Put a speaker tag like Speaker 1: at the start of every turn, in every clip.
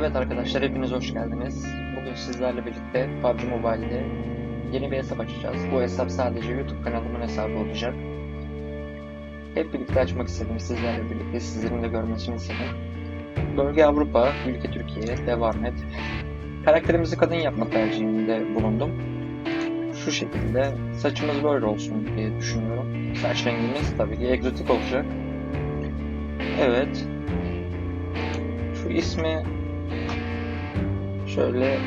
Speaker 1: Evet arkadaşlar hepiniz hoş geldiniz. Bugün sizlerle birlikte PUBG Mobile'de yeni bir hesap açacağız. Bu hesap sadece YouTube kanalımın hesabı olacak. Hep birlikte açmak istedim sizlerle birlikte sizlerin de görmesini istedim. Bölge Avrupa, ülke Türkiye, devam et. Karakterimizi kadın yapma tercihinde bulundum. Şu şekilde saçımız böyle olsun diye düşünüyorum. Saç rengimiz tabii ki egzotik olacak. Evet. Şu ismi şöyle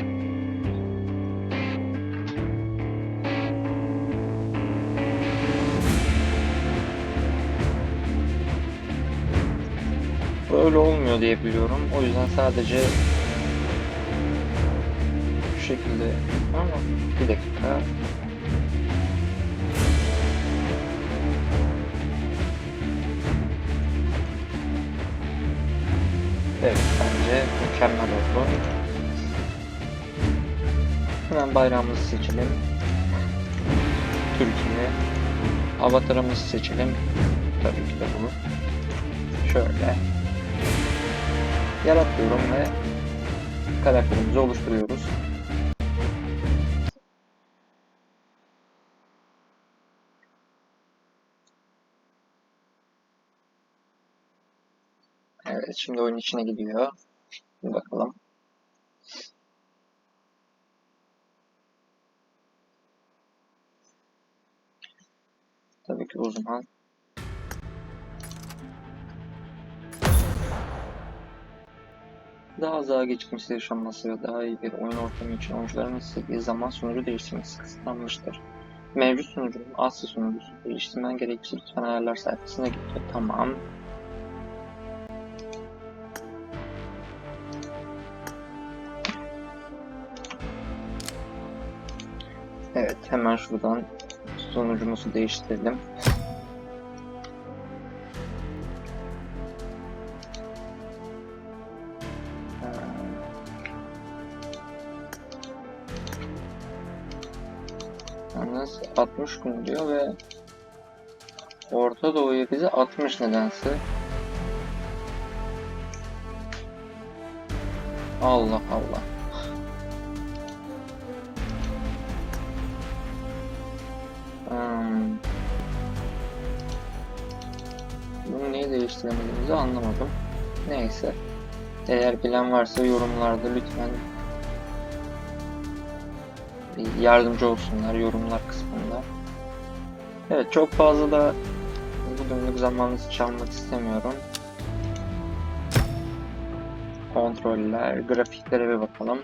Speaker 1: böyle olmuyor diye biliyorum. O yüzden sadece şu şekilde ama bir dakika Evet bence mükemmel oldu. Hemen bayrağımızı seçelim. Türkiye. Avatarımızı seçelim. Tabii ki de bunu. Şöyle. Yaratıyorum ve karakterimizi oluşturuyoruz. Evet şimdi oyun içine gidiyor. Bir bakalım. Tabii ki uzman. Daha az ağ geçmesi yaşanması ve daha iyi bir oyun ortamı için oyuncuların istediği zaman sunucu değiştirmesi kısıtlanmıştır. Mevcut sunucunun asıl sunucusu değiştirmen gerekirse lütfen ayarlar sayfasına git. Tamam. Evet hemen şuradan sonucumuzu değiştirdim. Yalnız 60 gün diyor ve Orta Doğu'ya bize 60 nedense. Allah Allah. Niye değiştiremediğimizi anlamadım. Neyse. Eğer bilen varsa yorumlarda lütfen yardımcı olsunlar yorumlar kısmında. Evet çok fazla da bugünlük zamanınızı çalmak istemiyorum. Kontroller, grafiklere bir bakalım.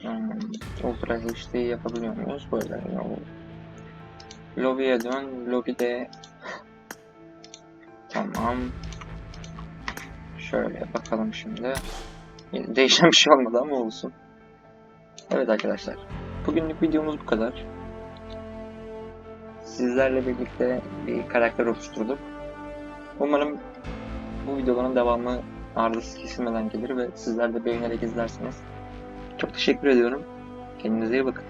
Speaker 1: Hmm, Ultra HD yapabiliyor muyuz? Böyle yok. Lobby'ye dön. Lobby'de tamam. Şöyle bakalım şimdi. Değişen bir şey olmadı ama olsun. Evet arkadaşlar. Bugünlük videomuz bu kadar. Sizlerle birlikte bir karakter oluşturduk. Umarım bu videoların devamı ardası kesilmeden gelir ve sizler de beğenerek izlersiniz. Çok teşekkür ediyorum. Kendinize iyi bakın.